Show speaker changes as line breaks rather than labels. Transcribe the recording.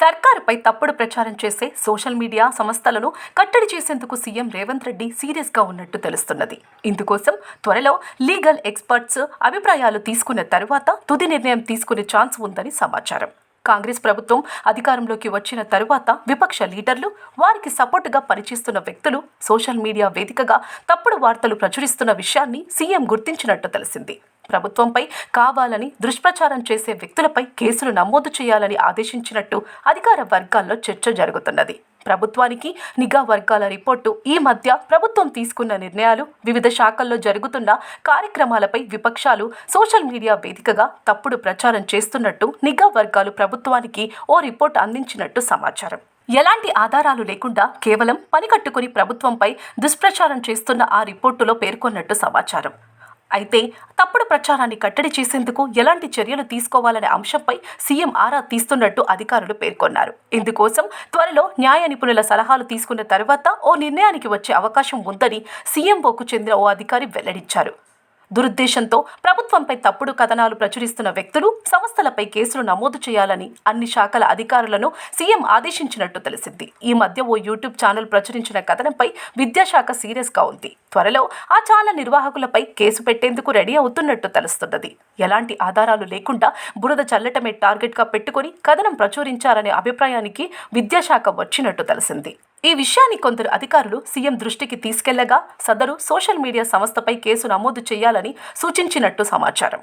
సర్కారుపై తప్పుడు ప్రచారం చేసే సోషల్ మీడియా సంస్థలను కట్టడి చేసేందుకు సీఎం రేవంత్ రెడ్డి సీరియస్గా ఉన్నట్టు తెలుస్తున్నది. ఇందుకోసం త్వరలో లీగల్ ఎక్స్పర్ట్స్ అభిప్రాయాలు తీసుకున్న తరువాత తుది నిర్ణయం తీసుకునే ఛాన్స్ ఉందని సమాచారం. కాంగ్రెస్ ప్రభుత్వం అధికారంలోకి వచ్చిన తరువాత విపక్ష లీడర్లు వారికి సపోర్టుగా పనిచేస్తున్న వ్యక్తులు సోషల్ మీడియా వేదికగా తప్పుడు వార్తలు ప్రచురిస్తున్న విషయాన్ని సీఎం గుర్తించినట్టు తెలిసింది. ప్రభుత్వంపై కావాలని దుష్ప్రచారం చేసే వ్యక్తులపై కేసులు నమోదు చేయాలని ఆదేశించినట్టు అధికార వర్గాల్లో చర్చ జరుగుతున్నది. ప్రభుత్వానికి నిఘా వర్గాల రిపోర్టు ఈ మధ్య ప్రభుత్వం తీసుకున్న నిర్ణయాలు వివిధ శాఖల్లో జరుగుతున్న కార్యక్రమాలపై విపక్షాలు సోషల్ మీడియా వేదికగా తప్పుడు ప్రచారం చేస్తున్నట్టు నిఘా వర్గాలు ప్రభుత్వానికి ఓ రిపోర్ట్ అందించినట్టు సమాచారం. ఎలాంటి ఆధారాలు లేకుండా కేవలం పనికట్టుకుని ప్రభుత్వంపై దుష్ప్రచారం చేస్తున్న ఆ రిపోర్టులో పేర్కొన్నట్టు సమాచారం. అయితే తప్పుడు ప్రచారాన్ని కట్టడి చేసేందుకు ఎలాంటి చర్యలు తీసుకోవాలనే అంశంపై సీఎం ఆరా తీస్తున్నట్టు అధికారులు పేర్కొన్నారు. ఇందుకోసం త్వరలో న్యాయ నిపుణుల సలహాలు తీసుకున్న తర్వాత ఓ నిర్ణయానికి వచ్చే అవకాశం ఉందని సీఎంఓకు చెందిన ఓ అధికారి వెల్లడించారు. దురుద్దేశంతో ప్రభుత్వంపై తప్పుడు కథనాలు ప్రచురిస్తున్న వ్యక్తులు సంస్థలపై కేసులు నమోదు చేయాలని అన్ని శాఖల అధికారులను సీఎం ఆదేశించినట్టు తెలిసింది. ఈ మధ్య ఓ యూట్యూబ్ ఛానల్ ప్రచురించిన కథనంపై విద్యాశాఖ సీరియస్గా ఉంది. త్వరలో ఆ ఛానల్ నిర్వాహకులపై కేసు పెట్టేందుకు రెడీ అవుతున్నట్టు తెలుస్తున్నది. ఎలాంటి ఆధారాలు లేకుండా బురద చల్లటమే టార్గెట్గా పెట్టుకుని కథనం ప్రచురించారనే అభిప్రాయానికి విద్యాశాఖ వచ్చినట్టు తెలిసింది. ఈ విషయాన్ని కొందరు అధికారులు సీఎం దృష్టికి తీసుకెళ్ళగా సదరు సోషల్ మీడియా సంస్థపై కేసు నమోదు చేయాలని సూచించినట్టు సమాచారం.